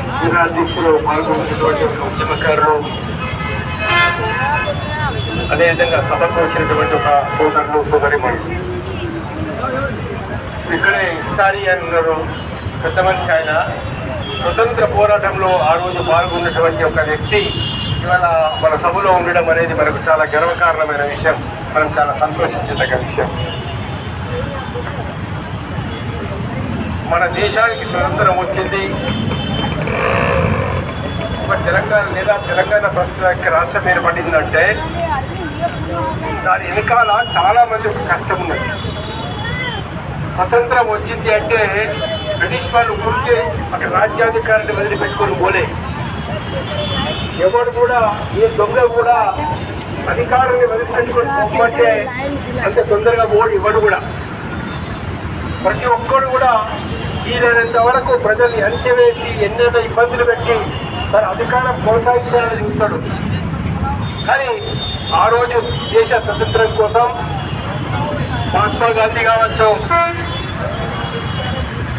జిల్లా పాల్గొన్నటువంటి ఒక ఉద్యమకారులు. అదేవిధంగా సభకు వచ్చినటువంటి ఒక సోదరులు సోదరిమణి ఇక్కడే ఇస్తారి అని ఉన్నారు పెద్ద మనిషి ఆయన. స్వతంత్ర పోరాటంలో ఆ రోజు పాల్గొన్నటువంటి ఒక వ్యక్తి ఇవాళ మన సభలో ఉండడం అనేది మనకు చాలా గర్వకారణమైన విషయం. మనం చాలా సంతోషించదగ్గ విషయం. మన దేశానికి స్వతంత్రం వచ్చింది. తెలంగాణ లేదా తెలంగాణ ప్రస్తుతానికి రాష్ట్రం ఏర్పడిందంటే దాని వెనకాల చాలా మందికి ఒక కష్టం ఉన్నది. స్వతంత్రం వచ్చింది అంటే బ్రిటిష్ వాళ్ళు ఊరికే అక్కడ రాజ్యాధికారులు వదిలిపెట్టుకొని పోలే. ఎవడు కూడా ఏ దొంగ కూడా అధికారాన్ని వదిలిపెట్టుకొని పోమంటే అంత తొందరగా ఓడి ఇవ్వడు కూడా. ప్రతి ఒక్కరు కూడా వీలైనంత వరకు ప్రజల్ని అంచెవేసి ఎన్నెన్నో ఇబ్బందులు పెట్టి తన అధికారం కొనసాగించాలని చూస్తాడు. కానీ ఆ రోజు దేశ స్వతంత్రం కోసం మహాత్మా గాంధీ కావచ్చు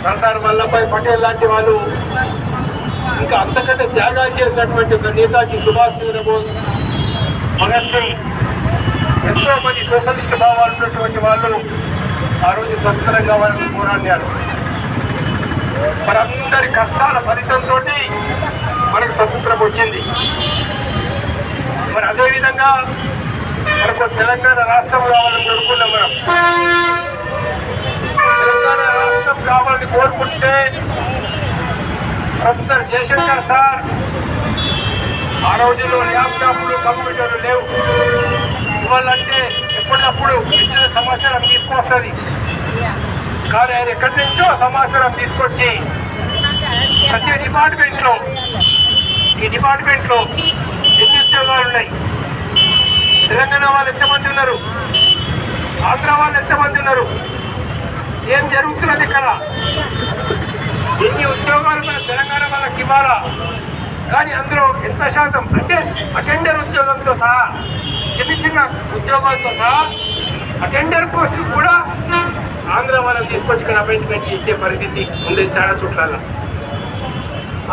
సర్దార్ వల్లభాయ్ పటేల్ లాంటి వాళ్ళు ఇంకా అంతకంటే త్యాగాలు చేసినటువంటి ఒక నేతాజీ సుభాష్ చంద్రబోస్ భగత్ సింగ్ ఎంతో మంది సోషలిస్ట్ భావాలు ఉన్నటువంటి వాళ్ళు ఆ రోజు స్వతంత్రంగా వాళ్ళని పోరాడారు మనందరి కష్టాల ఫలితంతో మనకు స్వతంత్రం వచ్చింది. మరి అదేవిధంగా మనకు తెలంగాణ రాష్ట్రం కావాలని కోరుకున్నాం మనం. తెలంగాణ రాష్ట్రం కావాలని కోరుకుంటే ప్రొఫెసర్ జయశంకర్ సార్ ఆ రోజుల్లో ల్యాప్టాప్లు కంప్యూటర్లు లేవు. ఇవాళంటే ఎప్పటికప్పుడు ఇచ్చిన సమాచారం తీసుకొస్తుంది కానీ ఆయన ఎక్కడి నుంచో సమాచారం తీసుకొచ్చి ప్రతి డిపార్ట్మెంట్లో ఈ డిపార్ట్మెంట్లో ఎన్ని ఉద్యోగాలు ఉన్నాయి. తెలంగాణ వాళ్ళు ఎంతమంది ఉన్నారు? ఆంధ్ర వాళ్ళు ఎంతమంది ఉన్నారు? ఏం జరుగుతున్నది ఇక్కడ? ఎన్ని ఉద్యోగాలు మన తెలంగాణ వాళ్ళకి ఇవ్వాలా? కానీ అందులో ఎంత శాతం? అంటే అటెండర్ ఉద్యోగంతో సహా చిన్న చిన్న ఉద్యోగాలతో సహా అటెండర్ పోస్టులు కూడా ఆంధ్ర వాళ్ళని తీసుకొచ్చి ఇక్కడ అపాయింట్మెంట్ ఇచ్చే పరిస్థితి ఉంది చాలా చోట్ల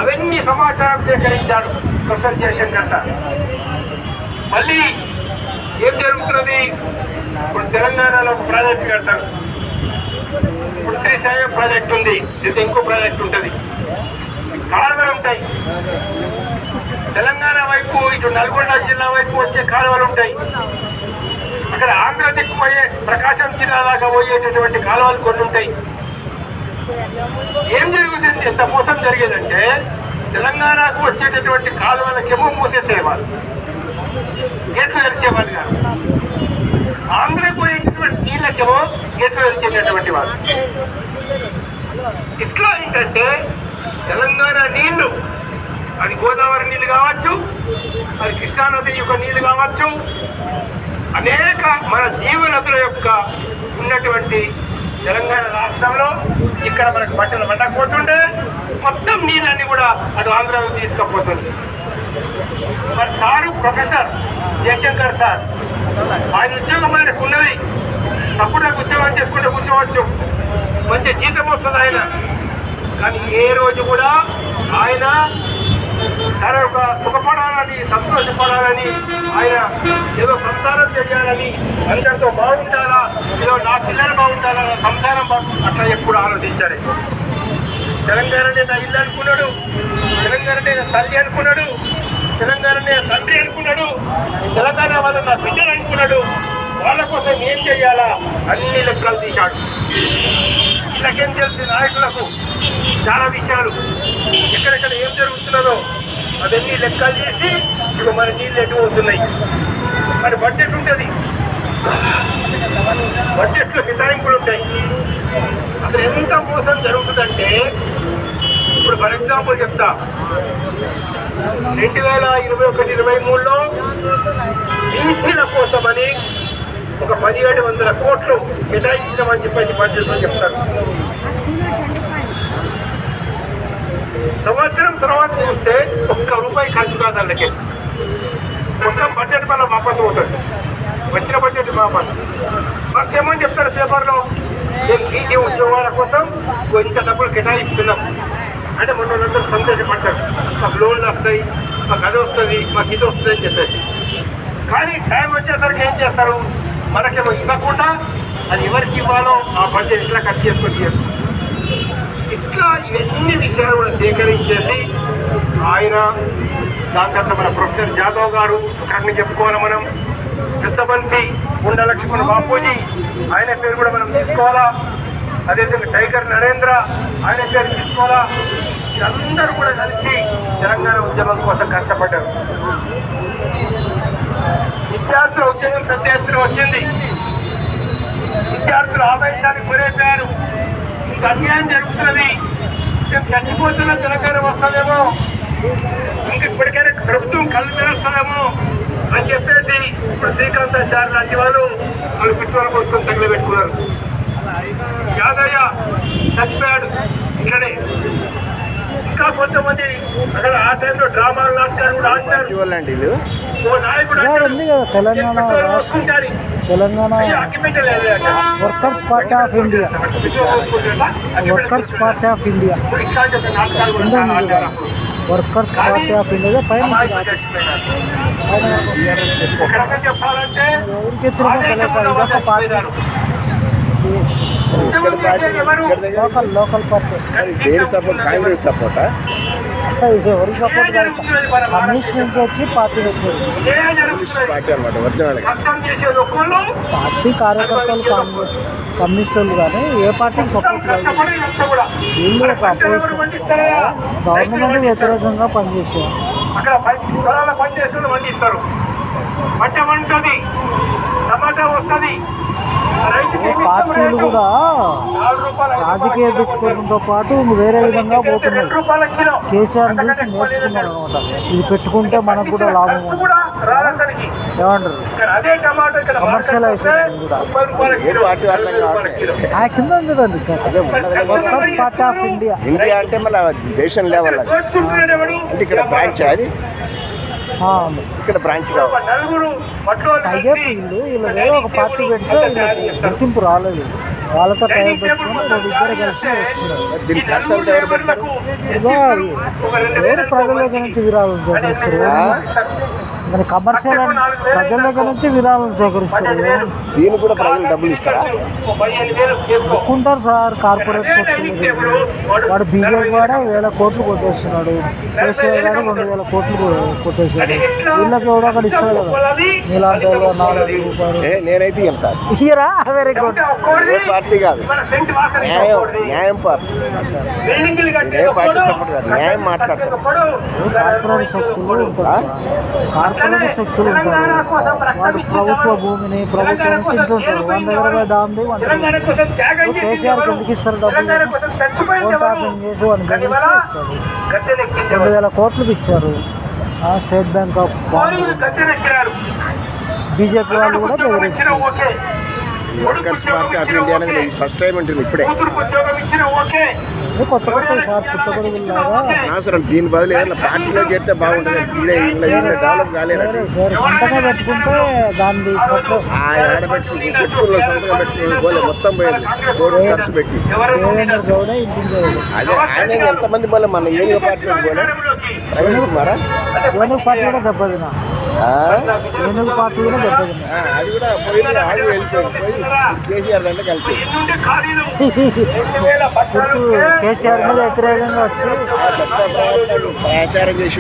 అవన్నీ సమాచారం సేకరించాడు ప్రొఫెసర్ జయశంకర్ సార్. మళ్ళీ ఏం జరుగుతున్నది? ఇప్పుడు తెలంగాణలో ఒక ప్రాజెక్ట్ కడతారు. ఇప్పుడు శ్రీశైలం ప్రాజెక్ట్ ఉంది. ఇది ఇంకో ప్రాజెక్ట్ ఉంటుంది. కాలువలు ఉంటాయి. తెలంగాణ వైపు ఇటు నల్గొండ జిల్లా వైపు వచ్చే కాలువలు ఉంటాయి. అక్కడ ఆంధ్ర దిక్కు పోయే ప్రకాశం జిల్లా దాకా పోయేటటువంటి కాలువలు కొన్ని ఉంటాయి. ఏం జరుగుతుంది? ఎంత మోసం జరిగేదంటే తెలంగాణకు వచ్చేటటువంటి కాలువలకేమో మూసేసేవాళ్ళు గేట్లు తెరిచేవాళ్ళు కాదు. ఆంధ్రకు పోయేటటువంటి నీళ్ళకేమో గేట్లు తెరిచేటటువంటి వాళ్ళు. ఇట్లా ఏంటంటే తెలంగాణ నీళ్ళు అది గోదావరి నీళ్ళు కావచ్చు అది కృష్ణానది యొక్క నీళ్ళు కావచ్చు అనేక మన జీవనదుల యొక్క ఉన్నటువంటి తెలంగాణ రాష్ట్రంలో ఇక్కడ మనకు బట్టలు పట్టకపోతుండే మొత్తం నీళ్ళన్ని కూడా అటు ఆంధ్రాలో తీసుకుపోతుంది మరి సారు ప్రొఫెసర్ జయశంకర్ సార్ ఆయన ఉద్యోగం ఆయనకు ఉన్నది. తప్పుడు ఉద్యోగం చేసుకుంటే కూర్చోవచ్చు. మంచి జీతం వస్తుంది ఆయన. కానీ ఏ రోజు కూడా ఆయన తన ఒక సుఖపడాలని సంతోషపడాలని ఆయన ఏదో సంసారం చేయాలని అందరితో బాగుండాలా ఏదో నా పిల్లలు బాగుండాలా నా సంసారం అట్లా ఎప్పుడు ఆలోచించాలి. తెలంగాణ నా ఇల్లు అనుకున్నాడు. తెలంగాణ నా తల్లి అనుకున్నాడు. తెలంగాణ నా తండ్రి అనుకున్నాడు. తెలంగాణ వాళ్ళ నా బిడ్డలు అనుకున్నాడు. వాళ్ళ కోసం ఏం చేయాలా? అన్ని లెక్కలు తీశాడు. వీళ్ళకేం తెలిసి? నాయకులకు చాలా విషయాలు. ఉన్నదో అవన్నీ లెక్కలు చేసి ఇప్పుడు మన నీళ్ళు ఎటు అవుతున్నాయి మరి బడ్జెట్ ఉంటుంది. బడ్జెట్లో ఫితాయింపులు ఉంటాయి. అసలు ఎంత మోసం జరుగుతుందంటే ఇప్పుడు ఫర్ ఎగ్జాంపుల్ చెప్తా. రెండు వేల ఇరవై ఒకటి ఇరవై మూడులో బీసీల కోసమని ఒక పదిహేడు వందల కోట్లు కేటాయించినామని చెప్పేసి బడ్జెట్లో చెప్తారు. సంవత్సరం తర్వాత చూస్తే ఒక్క రూపాయి ఖర్చు కాదు అందుకే మొత్తం బడ్జెట్ వల్ల వాపసు అవుతుంది వచ్చిన బడ్జెట్ వాపసు. మాకు ఏమని చెప్తారు పేపర్లో? మేము ఉద్యోగాల కోసం ఇంత డబ్బులు కేటాయిస్తున్నాం. అంటే మన వాళ్ళందరూ సంతోషపడతారు మాకు లోన్లు వస్తాయి మాకు అది వస్తుంది మాకు ఇది వస్తుంది అని చెప్పేసి కానీ టైం వచ్చేసరికి ఏం చేస్తారు? మనకేమో ఇవ్వకుండా అది ఎవరికి ఇవ్వాలో ఆ బడ్జెట్ ఇట్లా కట్ చేసుకొని తీయరు. ఇట్లా ఇవన్నీ విషయాలు కూడా సేకరించేసి ఆయన దాని తర్వాత మన ప్రొఫెసర్ జాదవ్ గారు ఒకరిని చెప్పుకోవాలి మనం. పెద్దబంతి ఉండ లక్ష్మణ్ బాపూజీ ఆయన పేరు కూడా మనం తీసుకోవాలా? అదేవిధంగా టైగర్ నరేంద్ర ఆయన పేరు తీసుకోవాలా? అందరూ కూడా కలిసి తెలంగాణ ఉద్యమం కోసం కష్టపడ్డారు. విద్యార్థుల ఉద్యోగం పెద్ద ఎత్తున వచ్చింది. విద్యార్థులు ఆవేశానికి గురైపోయారు. అన్యాయం జరుగుతున్నది. చచ్చిపోతున్న తెలంగాణ వస్తుందేమో. ఇంక ఇప్పటికైనా ప్రభుత్వం కళ్ళు తెరుస్తుందేమో అని చెప్పేసి ఇప్పుడు శ్రీకాంతాచార్య లాంటి వాళ్ళు వాళ్ళు పిట్టువల కోసం తగిలిపెట్టుకున్నారు యాదయ్య చచ్చిపోయాడు ఇక్కడే. ఇంకా కొంతమంది అక్కడ ఆ టైంలో డ్రామాలు నాటకాలు కూడా ఆడినారు లాంటి ఇల్లు ఓ నాయకుడు ఇక్కడ ఉంది కదా తెలంగాణ రాష్ట్రం కూర్చారి తెలంగాణ అగ్గిపెట్టె లేదు అక్కడ workers party of India workers party of India ఉందా మీకు ఇది? వర్కర్స్ పార్టీ ఆఫ్ ఇండియా పైన ఉంది కదా. పైన చెప్పాలంటే ఎవరికి ఎత్తున ఇదొక పార్టీ లోకల్ లోకల్ పార్టీ మరి దేని సపోర్ట్ కాంగ్రెస్ సపోర్టా ఇది ఎవరికి సపోర్ట్ కాదు. కమ్యూనిస్ట్ నుంచి వచ్చి పార్టీ పార్టీ అనమాట పార్టీ కార్యకర్తలు కాంగ్రెస్ కమ్యూనిస్టులు కానీ ఏ పార్టీకి సపోర్ట్ కాదు. వీళ్ళు ఒక అపోజిషన్ గవర్నమెంట్ వ్యతిరేకంగా పనిచేసారు అక్కడ టమాటా వస్తుంది. పార్టీలు కూడా రాజకీయ దృక్పథంతో పాటు వేరే విధంగా పోతున్నాయి. కేసీఆర్ చూసి నేర్చుకున్నాడు అనమాట ఇది పెట్టుకుంటే మనకు కూడా లాభం ఏమంటారు? అయిపోయింది కూడా. కింద ఉంది కదండి ఆఫ్ ఇండియా ఇండియా అంటే మన దేశం లెవెల్ అది. అంటే ఇక్కడ బ్రాంచ్ అది. ఇక్కడ బ్రాంచ్ కావాలి. అయ్యే వీళ్ళు వీళ్ళు ఒక పార్టీ పెడితే గుర్తింపు రాలేదు. వాళ్ళతో టైం పెట్టుకుని ఇద్దరు కలిసి వస్తున్నారు దీనికి ఖర్చు అంతా ఎవరు పెడతారు? ఇదో అది. ఎవరు ప్రజల నుంచి విరాళం సేకరిస్తారు మన కమర్షియల్ ప్రజల దగ్గర నుంచి విరాళం సేకరిస్తారు. దీనికి కూడా ప్రజలు డబ్బులు ఇస్తారా? ఒప్పుకుంటారు సార్ కార్పొరేట్ శక్తులు వాడు బీజేపీ వాడే వేల కోట్లు కొట్టేస్తున్నాడు. కేసీఆర్ గారు రెండు వేల కోట్లు కొట్టేశాడు. వీళ్ళకి ఎవడో ఒకటి ఇస్తాడు కదా. నీలాంటి వాళ్ళు నాలుగు రూపాయలు. ఏ నేనైతే ఇయ్యను సార్. ఇయ్యరా? వెరీ గుడ్ ఏ పార్టీ కాదు. మన సెంట్ వాసన న్యాయం న్యాయం పార్టీ. ఏ పార్టీ సపోర్ట్ కాదు. న్యాయం మాట్లాడతాను కార్పొరేట్ శక్తులు ఉంటారు కార్పొరేట్ శక్తులు ఉంటారు. వాడు ప్రభుత్వ భూమిని ప్రభుత్వాన్ని తింటుంటారు వంద ఇరవై డామ్ది వంద తెలంగాణ కోసం త్యాగం కేసీఆర్ ఎందుకు ఇస్తారు డబ్బులు? ట్యాపింగ్ చేసి బెదిరిస్తే ఇస్తారు రెండు? వేల కోట్లు ఇచ్చారు. ఆ స్టేట్ బ్యాంక్ ఆఫ్ బీజేపీ వాళ్ళు కూడా బెదిరించారు. వర్కర్స్ పార్టీ ఆఫ్ ఇండియా అనేది నేను ఫస్ట్ టైం అంటుంది ఇప్పుడే. కొత్త కొత్త సార్ పుట్టగొడుగులాగా దీని బదులు ఏదైనా పార్టీలో చేస్తే బాగుంటుంది. ఇప్పుడే ఇలా ఇలా డెవలప్ కాలేరండి వేరే సార్ సొంతంగా పెట్టుకుంటే దాన్ని ఆడ పెట్టుకుని పెట్టుకున్న సొంతంగా పెట్టుకుని పోలే మొత్తం పోయింది. ఖర్చు పెట్టి. అదే ఆయన ఎంతమంది పోలే మన ఏనుగ పార్టీ పోలే. కుమారా? ఏనుగు పార్టీ కూడా దెబ్బతిన ఆ? ఏనుగు పార్టీ కూడా దెబ్బతిన ఆ, అది కూడా పోయింది ఆడు వెళ్ళిపోయింది పోయి. కేసీఆర్ వేల పద్నాలుగు కేసీఆర్ మీద వ్యతిరేకంగా వచ్చి ప్రచారం చేసి